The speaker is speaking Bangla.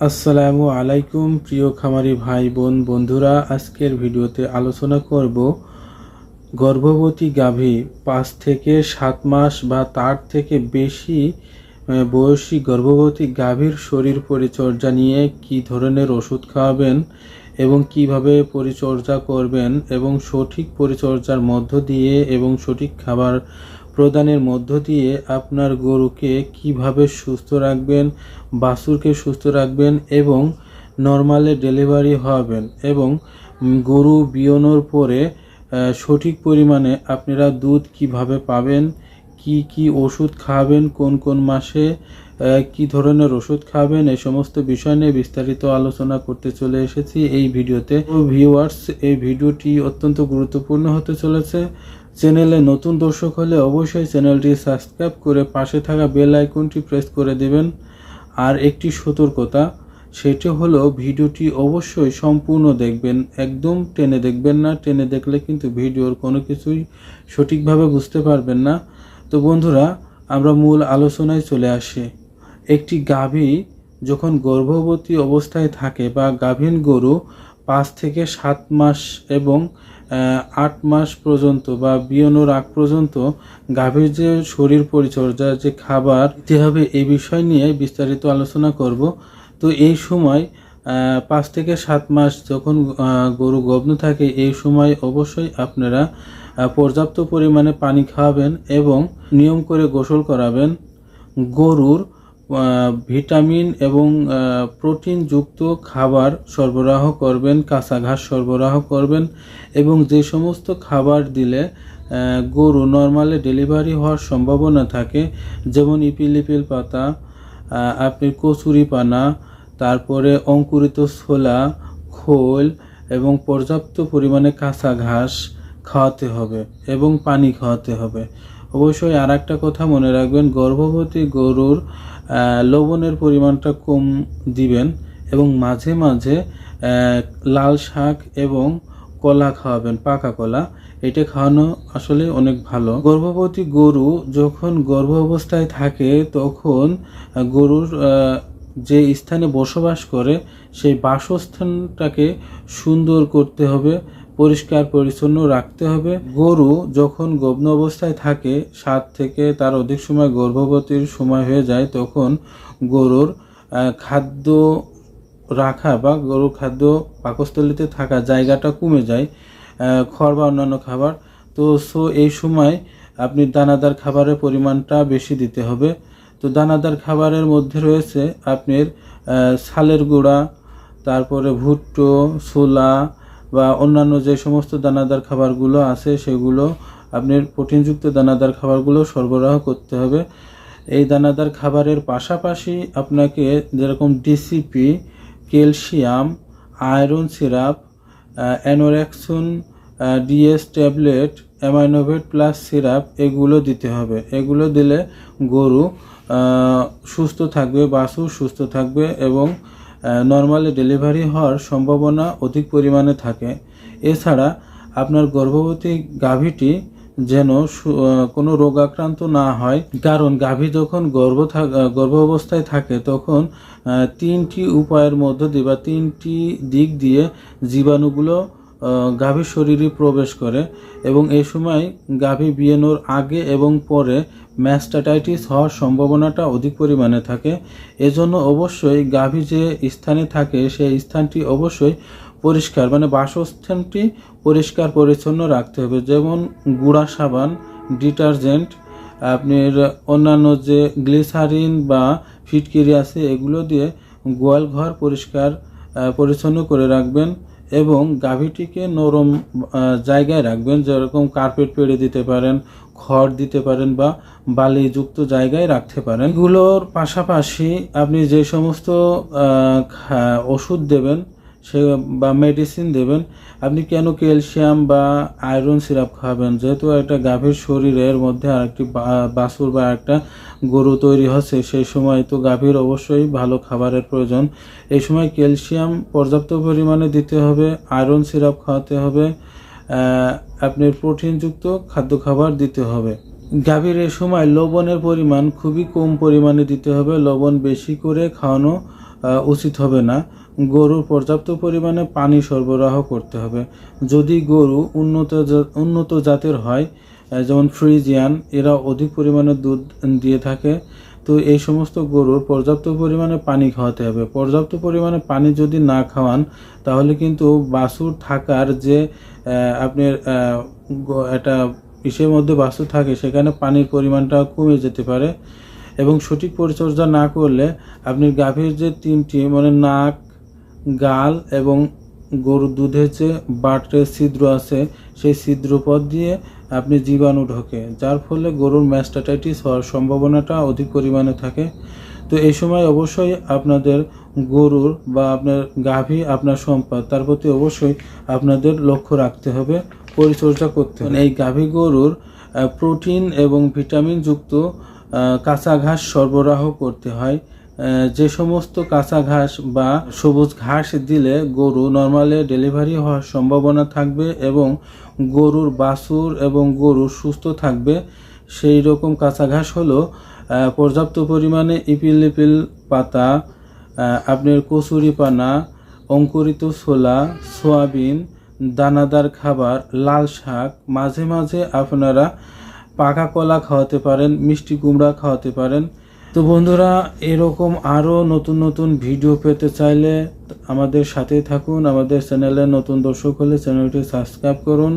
আসসালামু আলাইকুম, প্রিয় খামারি ভাই, বোন, বন্ধুরা। আজকের ভিডিওতে আলোচনা করব গর্ভবতী গাভী পাঁচ থেকে সাত মাস বা তার থেকে বেশি বয়সী গর্ভবতী গাভীর শরীর পরিচর্যা নিয়ে কি ধরনের ওষুধ খাওয়াবেন এবং কীভাবে পরিচর্যা করবেন এবং সঠিক পরিচর্যার মধ্য দিয়ে এবং সঠিক খাবার প্রদানের মধ্য দিয়ে আপনার গরুকে কীভাবে সুস্থ রাখবেন, বাছুরকে সুস্থ রাখবেন এবং নর্মালে ডেলিভারি হওয়াবেন এবং গরু বিয়নোর পরে সঠিক পরিমাণে আপনারা দুধ কীভাবে পাবেন, কি কি ওষুধ খাবেন, কোন কোন মাসে কি ধরনের ওষুধ খাবেন এই সমস্ত বিষয় নিয়ে বিস্তারিত আলোচনা করতে চলে এসেছি এই ভিডিওতে। ভিউয়ার্স এই ভিডিওটি অত্যন্ত গুরুত্বপূর্ণ হতে চলেছে। চ্যানেলে নতুন দর্শক হলে অবশ্যই চ্যানেলটি সাবস্ক্রাইব করে পাশে থাকা বেল আইকনটি প্রেস করে দেবেন। আর একটি সতর্কতা, সেটি হলো ভিডিওটি অবশ্যই সম্পূর্ণ দেখবেন, একদম টেনে দেখবেন না। টেনে দেখলে কিন্তু ভিডিওর কোনো কিছুই সঠিকভাবে বুঝতে পারবেন না। তো বন্ধুরা, আমরা মূল আলোচনায় চলে আসি। একটি গাভী যখন গর্ভবতী অবস্থায় থাকে বা গাভীন গরু পাঁচ থেকে সাত মাস এবং আট মাস পর্যন্ত বা বিয়নোর আগ পর্যন্ত গাভীর যে শরীর পরিচর্যা, যে খাবার দিতে হবে এই বিষয় নিয়ে বিস্তারিত আলোচনা করব। তো এই সময় পাঁচ থেকে সাত মাস যখন গরু গর্ভ থাকে, এই সময় অবশ্যই আপনারা পর্যাপ্ত পরিমাণে পানি খাওয়াবেন এবং নিয়ম করে গোসল করাবেন। গরুর ভিটামিন এবং প্রোটিনযুক্ত খাবার সরবরাহ করবেন কাঁচা ঘাস সরবরাহ করবেন এবং যে সমস্ত খাবার দিলে গরু নর্মালে ডেলিভারি হওয়ার সম্ভাবনা থাকে, যেমন ইপিল ইপিলিপিল পাতা আপনি কচুরি পানা, তারপরে অঙ্কুরিত ছোলা, খোল এবং পর্যাপ্ত পরিমাণে কাঁচা ঘাস খাওয়াতে হবে এবং পানি খাওয়াতে হবে। অবশ্যই আর একটা কথা মনে রাখবেন, গর্ভবতী গরুর লবণের পরিমাণটা কম দিবেন এবং মাঝে মাঝে লাল শাক এবং কলা খাওয়াবেন, পাকা কলা। এটা খাওয়ানো আসলে অনেক ভালো। গর্ভবতী গরু যখন গর্ভ অবস্থায় থাকে, তখন গরুর যে স্থানে বসবাস করে, সেই বাসস্থানটাকে সুন্দর করতে হবে। পরিষ্কার পরিচ্ছন্ন রাখতে হবে। গরু যখন গগ্ন অবস্থায় থাকে, সাত থেকে তার অধিক সময় গর্ভবতীর সময় হয়ে যায়, তখন গরুর খাদ্য রাখা বা গরুর খাদ্য পাকস্থলিতে থাকা জায়গাটা কমে যায় খড় বা অন্যান্য খাবার। তো সো এই সময় আপনি দানাদার খাবারের পরিমাণটা বেশি দিতে হবে। তো, দানাদার খাবারের মধ্যে রয়েছে আপনার ছালের গুঁড়া, তারপরে ভুট্টো, ছোলা বা অন্যান্য যে সমস্ত দানাদার খাবারগুলো আছে, সেগুলো আপনার প্রোটিনযুক্ত দানাদার খাবারগুলো সরবরাহ করতে হবে। এই দানাদার খাবারের পাশাপাশি আপনাকে যেরকম DCP calcium, iron syrup Anorexon DS tablet, Aminovet plus syrup, এগুলো দিতে হবে। এগুলো দিলে গরু সুস্থ থাকবে, বাছুর সুস্থ থাকবে এবং নর্মালি ডেলিভারি হওয়ার সম্ভাবনা অধিক পরিমাণে থাকে। এছাড়া আপনার গর্ভবতী গাভীটি যেন কোনো রোগ আক্রান্ত না হয়, কারণ গাভী যখন গর্ভ গর্ভ অবস্থায় থাকে, তখন তিনটি উপায়ের মধ্য দিয়ে বা তিনটি দিক দিয়ে জীবাণুগুলো গাভীর শরীরে প্রবেশ করে এবং এই সময় গাভী বিয়েনোর আগে এবং পরে ম্যাস্টাটাইটিস হওয়ার সম্ভাবনাটা অধিক পরিমাণে থাকে। এজন্য অবশ্যই গাভী যে স্থানে থাকে, সেই স্থানটি অবশ্যই পরিষ্কার মানে বাসস্থানটি পরিষ্কার পরিচ্ছন্ন রাখতে হবে। যেমন গুঁড়া সাবান, ডিটারজেন্ট, আপনার অন্যান্য যে গ্লিসারিন বা ফিটকিরি আছে, এগুলো দিয়ে গোয়াল ঘর পরিষ্কার পরিচ্ছন্ন করে রাখবেন। এবং গাভীটিকে নরম জায়গায় রাখবেন। যেরকম কার্পেট পেড়ে দিতে পারেন, খড় দিতে পারেন বা বালিযুক্ত জায়গায় রাখতে পারেন। এগুলোর পাশাপাশি আপনি যে সমস্ত ওষুধ দেবেন সে বা মেডিসিন দেবেন। আপনি কেন ক্যালসিয়াম বা আয়রন সিরাপ খাবেন? যেহেতু একটা গাভীর শরীরের মধ্যে আরেকটি বাছুর বা একটা গরু তৈরি হচ্ছে, সেই সময় তো গাভীর অবশ্যই ভালো খাবারের প্রয়োজন। এই সময় ক্যালসিয়াম পর্যাপ্ত পরিমাণে দিতে হবে আয়রন সিরাপ খাওয়াতে হবে আপনার প্রোটিনযুক্ত খাদ্য খাবার দিতে হবে। গাভীর এ সময় লবণের পরিমাণ খুবই কম পরিমাণে দিতে হবে। লবণ বেশি করে খাওয়ানো উচিত হবে না। গরুর পর্যাপ্ত পরিমাণে পানি সরবরাহ করতে হবে। যদি গরু উন্নত উন্নত জাতের হয় যেমন ফ্রিজিয়ান এরা অধিক পরিমাণে দুধ দিয়ে থাকে। তো এই সমস্ত গরুর পর্যাপ্ত পরিমাণে পানি খাওয়াতে হবে। পর্যাপ্ত পরিমাণে পানি যদি না খাওয়ান তাহলে কিন্তু বাছুর থাকার যে আপনার আহ, ইসের মধ্যে বাস্তু থাকে, সেখানে পানির পরিমাণটা কমে যেতে পারে এবং সঠিক পরিচর্যা না করলে আপনি গাভীর যে তিনটি মানে নাক, গাল এবং গরুর দুধের যে বাটের ছিদ্র আছে, সেই ছিদ্র পথ দিয়ে আপনি জীবাণু ঢোকে, যার ফলে গরুর ম্যাস্টাটাইটিস হওয়ার সম্ভাবনাটা অধিক পরিমাণে থাকে। তো এই সময় অবশ্যই আপনাদের গরুর বা আপনার গাভী, আপনার সম্পদ, তার প্রতি অবশ্যই আপনাদের লক্ষ্য রাখতে হবে। পরিচর্যা করতে হবে এই গাভী গরুর প্রোটিন এবং ভিটামিন যুক্ত কাঁচা ঘাস সরবরাহ করতে হয়। যে সমস্ত কাঁচা ঘাস বা সবুজ ঘাস দিলে গরু নর্মালে ডেলিভারি হওয়ার সম্ভাবনা থাকবে এবং গরুর বাছুর এবং গরু সুস্থ থাকবে। সেই রকম কাঁচা ঘাস হলো পর্যাপ্ত পরিমাণে ইপিলিপিল পাতা আপনার কচুরি পানা অঙ্কুরিত ছোলা সোয়াবিন দানাদার খাবার, লাল শাক, মাঝে মাঝে আপনারা পাকা কলা খাওয়াতে পারেন, মিষ্টি কুমড়া খাওয়াতে পারেন। তো বন্ধুরা, এরকম আরও নতুন নতুন ভিডিও পেতে চাইলে আমাদের সাথেই থাকুন, আমাদের চ্যানেলে নতুন দর্শক হলে চ্যানেলটি সাবস্ক্রাইব করুন।